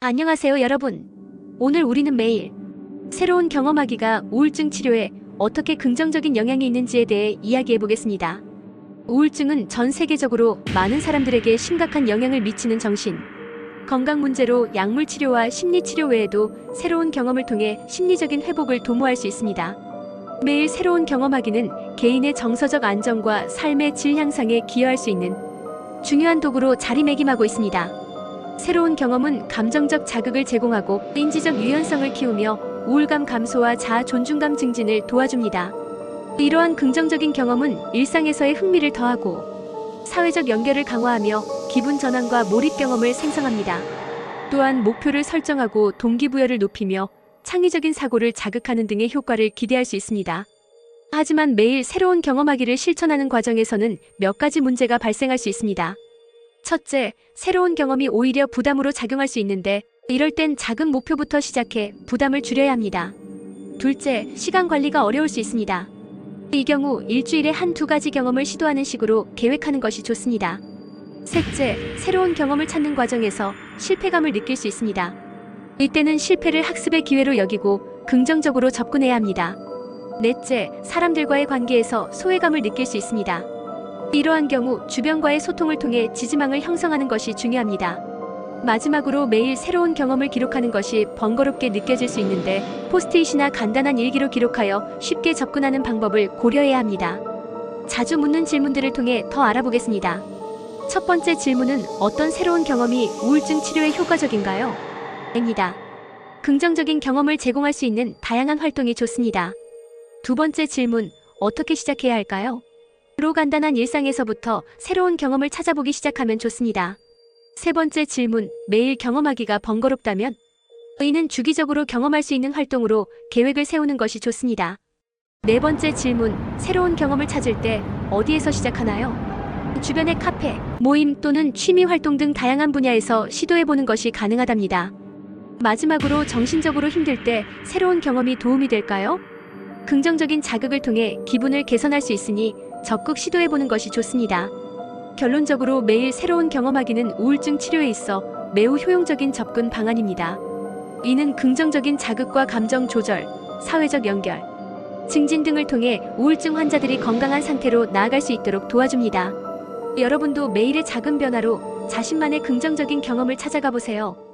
안녕하세요, 여러분. 오늘 우리는 매일 새로운 경험하기가 우울증 치료에 어떻게 긍정적인 영향이 있는지에 대해 이야기해 보겠습니다. 우울증은 전 세계적으로 많은 사람들에게 심각한 영향을 미치는 정신, 건강 문제로 약물 치료와 심리 치료 외에도 새로운 경험을 통해 심리적인 회복을 도모할 수 있습니다. 매일 새로운 경험하기는 개인의 정서적 안정과 삶의 질 향상에 기여할 수 있는 중요한 도구로 자리매김하고 있습니다. 새로운 경험은 감정적 자극을 제공하고 인지적 유연성을 키우며 우울감 감소와 자아 존중감 증진을 도와줍니다. 이러한 긍정적인 경험은 일상에서의 흥미를 더하고 사회적 연결을 강화하며 기분 전환과 몰입 경험을 생성합니다. 또한 목표를 설정하고 동기부여를 높이며 창의적인 사고를 자극하는 등의 효과를 기대할 수 있습니다. 하지만 매일 새로운 경험하기를 실천하는 과정에서는 몇 가지 문제가 발생할 수 있습니다. 첫째, 새로운 경험이 오히려 부담으로 작용할 수 있는데 이럴 땐 작은 목표부터 시작해 부담을 줄여야 합니다. 둘째, 시간 관리가 어려울 수 있습니다. 이 경우 일주일에 한 두 가지 경험을 시도하는 식으로 계획하는 것이 좋습니다. 셋째, 새로운 경험을 찾는 과정에서 실패감을 느낄 수 있습니다. 이때는 실패를 학습의 기회로 여기고 긍정적으로 접근해야 합니다. 넷째, 사람들과의 관계에서 소외감을 느낄 수 있습니다. 이러한 경우 주변과의 소통을 통해 지지망을 형성하는 것이 중요합니다. 마지막으로 매일 새로운 경험을 기록하는 것이 번거롭게 느껴질 수 있는데 포스트잇이나 간단한 일기로 기록하여 쉽게 접근하는 방법을 고려해야 합니다. 자주 묻는 질문들을 통해 더 알아보겠습니다. 첫 번째 질문은 어떤 새로운 경험이 우울증 치료에 효과적인가요? 입니다. 긍정적인 경험을 제공할 수 있는 다양한 활동이 좋습니다. 두 번째 질문, 어떻게 시작해야 할까요? 로 간단한 일상에서부터 새로운 경험을 찾아보기 시작하면 좋습니다. 세 번째 질문, 매일 경험하기가 번거롭다면? 이는 주기적으로 경험할 수 있는 활동으로 계획을 세우는 것이 좋습니다. 네 번째 질문, 새로운 경험을 찾을 때 어디에서 시작하나요? 주변의 카페, 모임 또는 취미 활동 등 다양한 분야에서 시도해보는 것이 가능하답니다. 마지막으로 정신적으로 힘들 때 새로운 경험이 도움이 될까요? 긍정적인 자극을 통해 기분을 개선할 수 있으니 적극 시도해보는 것이 좋습니다. 결론적으로 매일 새로운 경험하기는 우울증 치료에 있어 매우 효용적인 접근 방안입니다. 이는 긍정적인 자극과 감정 조절, 사회적 연결, 증진 등을 통해 우울증 환자들이 건강한 상태로 나아갈 수 있도록 도와줍니다. 여러분도 매일의 작은 변화로 자신만의 긍정적인 경험을 찾아가 보세요.